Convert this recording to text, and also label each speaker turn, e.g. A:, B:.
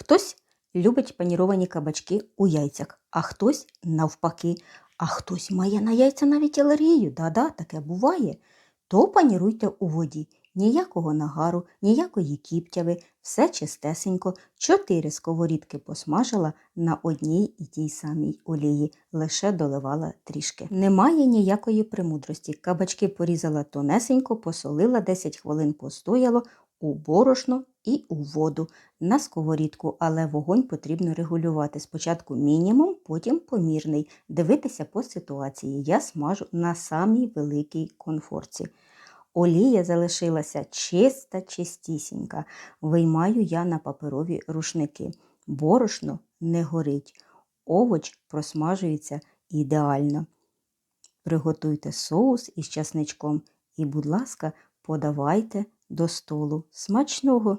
A: Хтось любить паніровані кабачки у яйцях, а хтось навпаки, а хтось має на яйця навіть алергію. Да-да, таке буває. То паніруйте у воді. Ніякого нагару, ніякої кіптяви, все чистесенько. Чотири сковорідки посмажила на одній і тій самій олії, лише доливала трішки. Немає ніякої премудрості. Кабачки порізала тонесенько, посолила, 10 хвилин постояло у борошно і у воду на сковорідку, але вогонь потрібно регулювати. Спочатку мінімум, потім помірний. Дивитися по ситуації. Я смажу на самій великій конфорці. Олія залишилася чиста, чистісінька. Виймаю я на паперові рушники. Борошно не горить. Овоч просмажується ідеально. Приготуйте соус із часничком і, будь ласка, подавайте до столу. Смачного!